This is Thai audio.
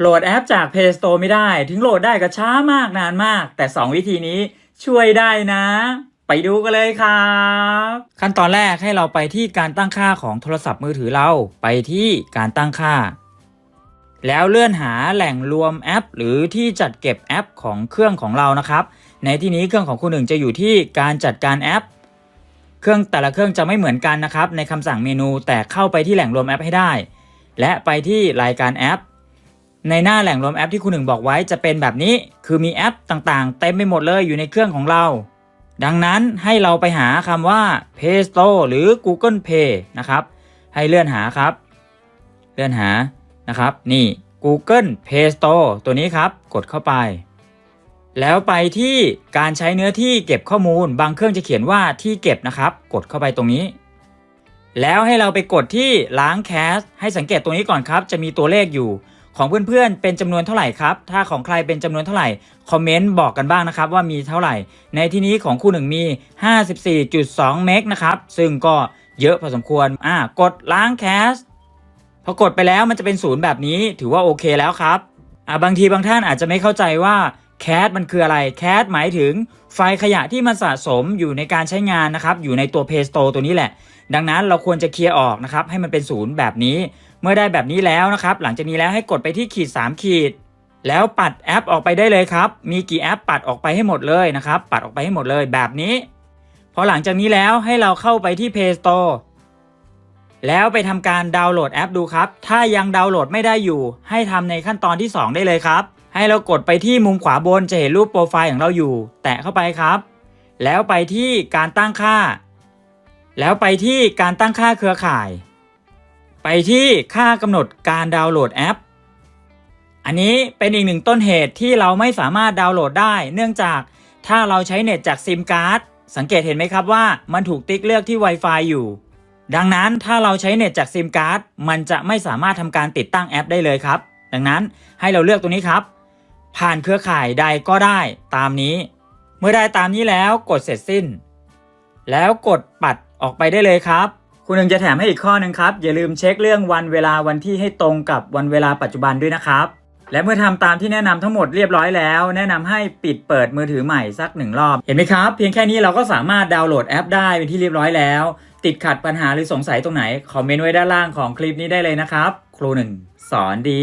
โหลดแอปจาก Play Store ไม่ได้ ถึงโหลดได้ก็ช้ามากนานมาก แต่ 2 วิธีนี้ช่วยได้นะ ไปดูกันเลยครับ ขั้นตอนแรกให้เราไปที่การตั้งค่าของโทรศัพท์มือถือเรา ไปที่การตั้งค่า แล้วเลื่อนหาแหล่งรวมแอป หรือที่จัดเก็บแอปของเครื่องของเรานะครับ ในที่นี้เครื่องของคุณหนึ่งจะอยู่ที่การจัดการแอป เครื่องแต่ละเครื่องจะไม่เหมือนกันนะครับ ในคำสั่งเมนูแต่เข้าไปที่แหล่งรวมแอปให้ได้ และไปที่รายการแอป ในหน้าแหล่งรวมแอปที่คุณหนึ่งบอกไว้จะเป็นแบบนี้ คือมีแอปต่างๆ เต็มไปหมดเลยอยู่ในเครื่องของเรา ดังนั้นให้เราไปหาคำว่า Play Store หรือ Google Play นะครับ ให้เลื่อนหาครับ เลื่อนหานะครับ นี่ Google Play Store ตัวนี้ครับ กดเข้าไป แล้วไปที่การใช้เนื้อที่เก็บข้อมูล บางเครื่องจะเขียนว่าที่เก็บนะครับ กดเข้าไปตรงนี้แล้วให้เราไปกดที่ล้างแคสให้สังเกตตรงนี้ก่อนครับ จะมีตัวเลขอยู่ ของเพื่อนๆเป็นจำนวนเท่าไหร่ครับ ถ้าของใครเป็นจำนวนเท่าไหร่ คอมเมนต์บอกกันบ้างนะครับว่ามีเท่าไหร่ ในที่นี้ของคู่หนึ่งมี 54.2 เมกนะครับ ซึ่งก็เยอะพอสมควร อ่ากดล้างแคส พอกดไปแล้วมันจะเป็นศูนย์แบบนี้ถือว่าโอเคแล้วครับ อ่าบางทีบางท่านอาจจะไม่เข้าใจว่า แคสมันคืออะไรแคสหมายถึงไฟล์ขยะที่มันสะสมอยู่ในการใช้งานนะครับ อยู่ในตัว Play Store ตัวนี้แหละ ดังนั้นเราควรจะเคลียร์ออกนะครับ ให้มันเป็นศูนย์แบบนี้ เมื่อได้แบบนี้แล้วนะครับ หลังจากนี้แล้วให้กดไปที่ขีด 3 ขีด แล้วปัดแอปออกไปได้เลยครับ มีกี่แอปปัดออกไปให้หมดเลยนะครับ ปัดออกไปให้หมดเลยแบบนี้ พอหลังจากนี้แล้วให้เราเข้าไปที่ Play Store แล้วไปทำการดาวน์โหลดแอปดูครับ ถ้ายังดาวน์โหลดไม่ได้อยู่ ให้ทำในขั้นตอนที่ 2 ได้เลยครับ ให้เรากดไปที่มุมขวาบนจะเห็นรูปโปรไฟล์ของเราอยู่ แตะเข้าไปครับ แล้วไปที่การตั้งค่า แล้วไปที่การตั้งค่าเครือข่าย ไปที่ค่ากำหนดการดาวน์โหลดแอป อันนี้เป็นอีกหนึ่งต้นเหตุที่เราไม่สามารถดาวน์โหลดได้ เนื่องจากถ้าเราใช้เน็ตจากซิมการ์ดสังเกตเห็นไหมครับว่ามันถูกติ๊กเลือกที่ Wi-Fi อยู่ ดังนั้นถ้าเราใช้เน็ตจากซิมการ์ดมันจะไม่สามารถทำการติดตั้งแอปได้เลยครับ ดังนั้นให้เราเลือกตัวนี้ครับ ผ่านเครือข่ายใดก็ได้ตามนี้ เมื่อได้ตามนี้แล้วกดเสร็จสิ้น แล้วกดปัดออกไปได้เลยครับ คุณหนึ่งจะแถมให้อีกข้อหนึ่งครับ อย่าลืมเช็คเรื่องวันเวลาวันที่ให้ตรงกับวันเวลาปัจจุบันด้วยนะครับ และเมื่อทำตามที่แนะนำทั้งหมดเรียบร้อยแล้ว แนะนำให้ปิดเปิดมือถือใหม่สักหนึ่งรอบ เห็นไหมครับ เพียงแค่นี้เราก็สามารถดาวน์โหลดแอปได้เป็นที่เรียบร้อยแล้ว ติดขัดปัญหาหรือสงสัยตรงไหนคอมเมนต์ไว้ด้านล่างของคลิปนี้ได้เลยนะครับ ครูหนึ่งสอนดี